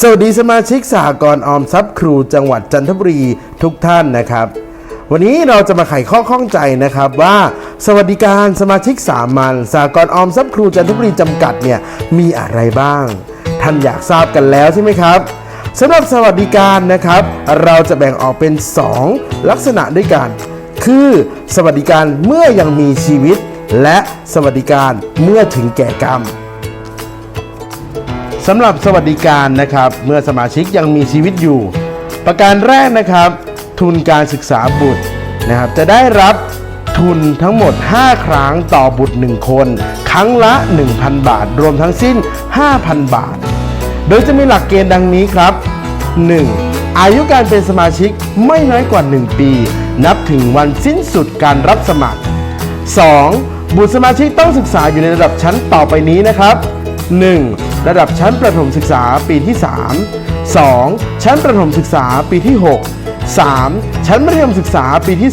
สวัสดีสมาชิกสหกรณ์ออมทรัพย์ครูจังหวัดจันทบุรีทุกท่านนะครับ วันนี้เราจะมาไขข้อข้องใจนะครับว่า สวัสดิการสมาชิกสามัญสหกรณ์ออมทรัพย์ครูจันทบุรีจำกัดเนี่ยมีอะไรบ้าง ท่านอยากทราบกันแล้วใช่ไหมครับสำหรับสวัสดิการนะครับ เราจะแบ่งออกเป็น 2 ลักษณะด้วยกัน คือสวัสดิการเมื่อยังมีชีวิต และสวัสดิการเมื่อถึงแก่กรรม สำหรับสวัสดิการนะครับ เมื่อสมาชิกยังมีชีวิตอยู่ ประการแรกนะครับ ทุนการศึกษาบุตรนะครับ จะได้รับทุนทั้งหมด 5 ครั้งต่อบุตร 1 คน ครั้งละ 1,000 บาท รวมทั้งสิ้น 5,000 บาท โดยจะมีหลักเกณฑ์ดังนี้ครับ 1. อายุการเป็นสมาชิกไม่น้อยกว่า 1 ปี นับถึงวันสิ้นสุดการรับสมัคร 2. บุตรสมาชิกต้องศึกษาอยู่ในระดับชั้นต่อไปนี้นะครับ 1. ระดับชั้นประถมศึกษาปีที่ 3 2. ชั้นประถมศึกษาปีที่ 6 3. ชั้นมัธยมศึกษาปีที่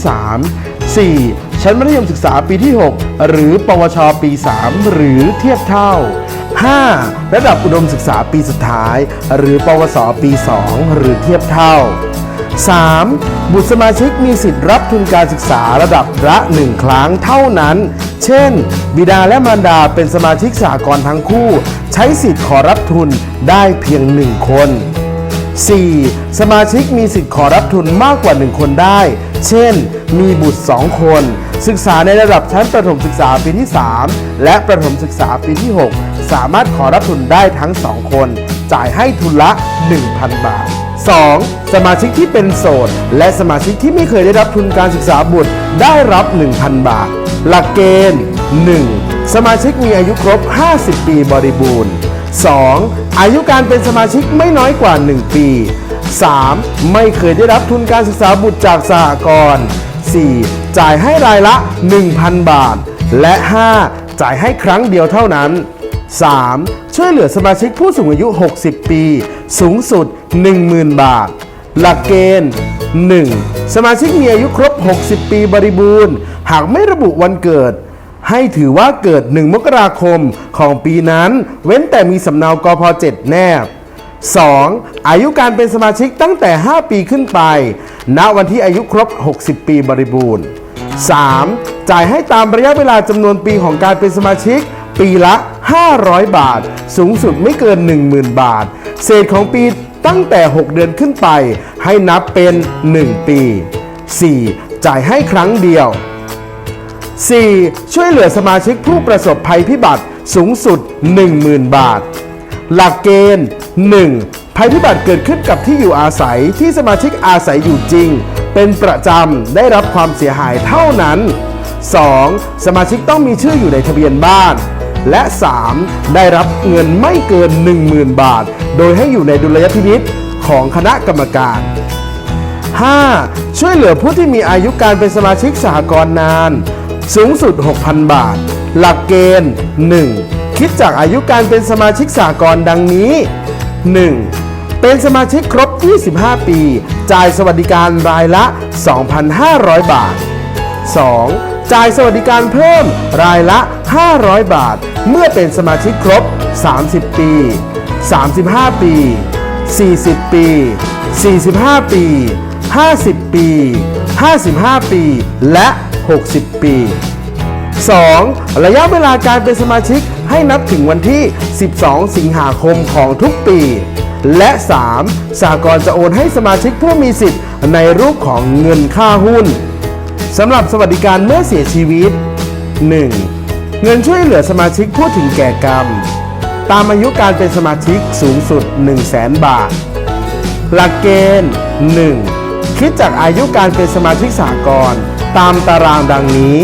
3 4. ชั้นมัธยมศึกษาปีที่ 6 หรือ ปวช ปี 3 หรือเทียบเท่า 5. ระดับอุดมศึกษาปีสุดท้าย หรือ ปวส ปี 2 หรือเทียบเท่า 3. บุตรสมาชิกมีสิทธิ์รับทุนการศึกษาระดับละหนึ่งครั้งเท่านั้น เช่น บิดาและมารดาเป็นสมาชิกสหกรณ์ทั้งคู่ ใช้สิทธิ์ขอรับทุนได้เพียงหนึ่งคน 4. สมาชิกมีสิทธิ์ขอรับทุนมากกว่า 1 คนได้ เช่น มีบุตร 2 คน ศึกษาในระดับชั้นประถมศึกษาปีที่ 3 และประถมศึกษาปีที่ 6 สามารถขอรับทุนได้ทั้ง 2 คน จ่ายให้ทุนละ 1,000 บาท 2. สมาชิกที่เป็นโสด และสมาชิกที่ไม่เคยได้รับทุนการศึกษาบุตรได้รับ 1,000 บาท หลักเกณฑ์ 1. สมาชิกมีอายุครบ 50 ปีบริบูรณ์ 2. อายุการเป็นสมาชิกไม่น้อยกว่า 1 ปี 3. ไม่เคยได้รับทุนการศึกษาบุตรจากสหกรณ์ 4. จ่ายให้รายละ 1,000 บาท และ 5. จ่ายให้ครั้งเดียวเท่านั้น 3. ช่วยเหลือสมาชิกผู้สูงอายุ 60 ปี สูงสุด 10,000 บาท หลักเกณฑ์ 1. สมาชิกมีอายุครบ 60 ปีบริบูรณ์ หากไม่ระบุวันเกิด ให้ถือว่าเกิด 1 มกราคมของปีนั้น เว้นแต่มีสำเนากพ7แนบ 2. อายุการเป็นสมาชิกตั้งแต่ 5 ปีขึ้นไป ณ วันที่อายุครบ 60 ปีบริบูรณ์ 3. จ่ายให้ตามระยะเวลาจำนวนปีของการเป็นสมาชิก ปีละ 500 บาท สูงสุดไม่เกิน 10,000 บาท เศษของปีตั้งแต่ 6 เดือนขึ้นไป ให้นับเป็น 1 ปี 4. จ่ายให้ครั้งเดียว 4. ช่วยเหลือสมาชิกผู้ประสบภัยพิบัติสูงสุด 10,000 บาท หลักเกณฑ์ 1. ภัยพิบัติเกิดขึ้นกับที่อยู่อาศัยที่สมาชิกอาศัยอยู่จริง เป็นประจำได้รับความเสียหายเท่านั้น 2. สมาชิกต้องมีชื่ออยู่ในทะเบียนบ้าน และ 3. ได้รับเงินไม่เกิน 10,000 บาท โดยให้อยู่ในดุลยพินิษของคณะกรรมการ 5. ช่วยเหลือผู้ที่มีอายุการเป็นสมาชิกสหกรณ์นาน สูงสุด 6,000 บาท หลักเกณฑ์ 1. คิดจากอายุการเป็นสมาชิกสหกรณ์ดังนี้ 1. เป็นสมาชิกครบ 25 ปี จ่ายสวัสดิการรายละ 2,500 บาท 2. จ่ายสวัสดิการเพิ่มรายละ 500 บาท เมื่อเป็นสมาชิกครบ 30 ปี 35 ปี 40 ปี 45 ปี 50 ปี 55 ปี และ 60 ปี 2. ระยะเวลาการเป็นสมาชิกให้นับถึงวันที่ 12 สิงหาคมของทุกปี และ 3. สากลจะโอนให้สมาชิกผู้มีสิทธิ์ในรูปของเงินค่าหุ้น สำหรับสวัสดิการเมื่อเสียชีวิต 1. เงินช่วยเหลือสมาชิกผู้ถึงแก่กรรม ตามอายุการเป็นสมาชิกสูงสุด 1 0 0 0 0แบาท หลักเกณฑ์ 1. คิดจากอายุการเป็นสมาชิกสากลตามตารางดังนี้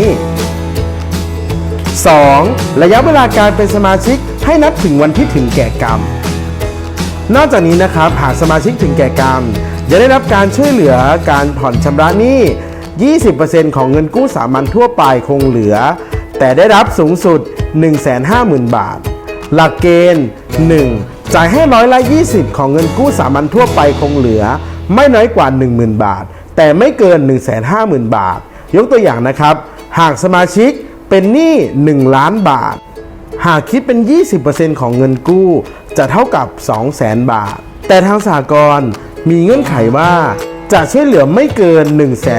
2. ระยะเวลาการเป็นสมาชิกให้นับถึงวันที่ถึงแก่กรรม นอกจากนี้นะครับหากสมาชิกถึงแก่กรรม จะได้รับการช่วยเหลือการผ่อนชำระหนี้ 20%ของเงินกู้สามัญทั่วไปคงเหลือ แต่ได้รับสูงสุด 150,000 บาท หลักเกณฑ์ 1. จ่ายให้ร้อยละ20 ของเงินกู้สามัญทั่วไปคงเหลือ ไม่น้อยกว่า 10,000 บาท แต่ไม่เกิน 150,000 บาท ยกตัวอย่างนะครับ หากสมาชิกเป็นหนี้ 1 ล้านบาท หากคิดเป็น 20%ของเงินกู้ จะเท่ากับ 200,000 บาท แต่ทางสหกรณ์มีเงื่อนไขว่า จะช่วยเหลือไม่เกิน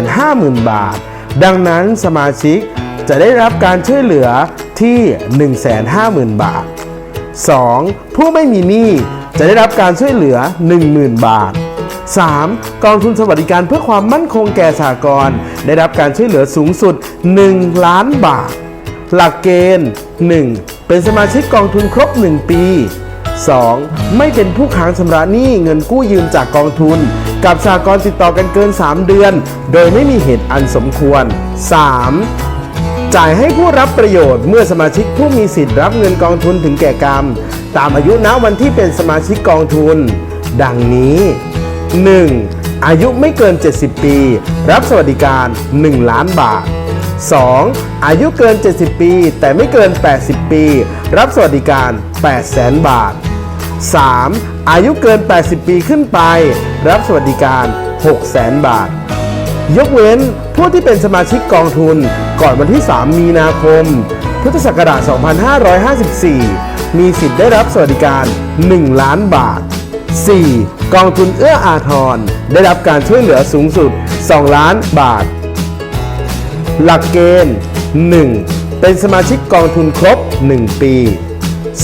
150,000 บาท ดังนั้นสมาชิกจะได้รับการช่วยเหลือที่ 150,000 บาท 2. ผู้ไม่มีหนี้จะได้รับการช่วยเหลือ 10,000 บาท 3. กองทุนสวัสดิการเพื่อความมั่นคงแก่สหกรณ์ได้รับการช่วยเหลือสูงสุด 1 ล้านบาท หลักเกณฑ์ 1. เป็นสมาชิกกองทุนครบ 1 ปี 2. ไม่เป็นผู้ค้างชำระหนี้เงินกู้ยืมจากกองทุน กับสหกรณ์ติดต่อกันเกิน 3 เดือน โดยไม่มีเหตุอันสมควร 3. จ่ายให้ผู้รับประโยชน์เมื่อสมาชิกผู้มีสิทธิ์รับเงินกองทุนถึงแก่กรรม ตามอายุณวันที่เป็นสมาชิกกองทุน ดังนี้ 1. อายุไม่เกิน 70 ปี รับสวัสดิการ 1 ล้านบาท 2. อายุเกิน 70 ปี แต่ไม่เกิน 80 ปี รับสวัสดิการ 8 0 0 0 0 0 บาท 3. อายุเกิน 80 ปีขึ้นไป รับสวัสดิการ 6 0 0 0 0 0 บาท ยกเว้นผู้ที่เป็นสมาชิกกองทุนก่อนวันที่ 3 มีนาคม พุทธศักราช 2554 มีสิทธิ์ได้รับสวัสดิการ 1 ล้านบาท 4. กองทุนเอื้ออาทร ได้รับการช่วยเหลือสูงสุด 2 ล้านบาท หลักเกณฑ์ 1. เป็นสมาชิกกองทุนครบ 1 ปี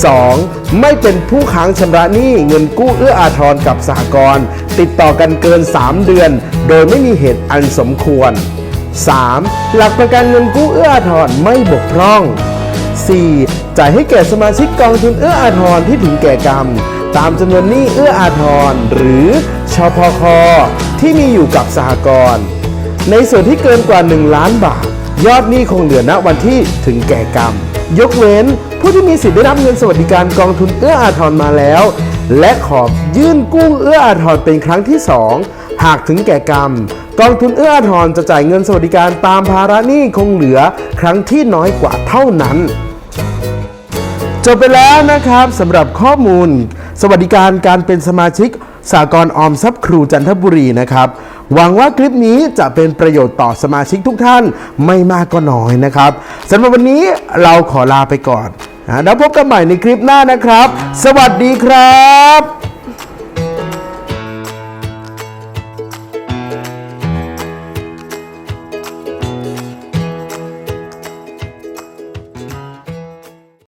2. ไม่เป็นผู้ค้างชำระหนี้เงินกู้เอื้ออาทรกับสหกรณ์ติดต่อกันเกิน 3 เดือน โดยไม่มีเหตุอันสมควร 3. หลักประกันเงินกู้เอื้ออาทรไม่บกพร่อง 4. จ่ายให้แก่สมาชิกกองทุนเอื้ออาทรที่ถึงแก่กรรม ตามจำนวนหนี้เอื้ออาทรหรือชพคที่มีอยู่กับสหกรณ์ในส่วนที่เกินกว่า 1 ล้านบาท ยอดหนี้คงเหลือณวันที่ถึงแก่กรรม ยกเว้น ผู้ที่มีสิทธิ์ได้รับเงินสวัสดิการกองทุนเอื้ออาทรมาแล้ว และขอบยื่นกู้เอื้ออาทรเป็นครั้งที่ 2 หากถึงแก่กรรม กองทุนเอื้ออาทรจะจ่ายเงินสวัสดิการตามภาระหนี้คงเหลือครั้งที่น้อยกว่าเท่านั้นจบไปแล้วนะครับสำหรับข้อมูล สวัสดิการการเป็นสมาชิกสากลออมทรัพย์ครูจันทบุรีนะครับ หวังว่าคลิปนี้จะเป็นประโยชน์ต่อสมาชิกทุกท่านไม่มากก็น้อยนะครับสำหรับวันนี้เราขอลาไปก่อนนะแล้วพบกันใหม่ในคลิปหน้านะครับ สวัสดีครับ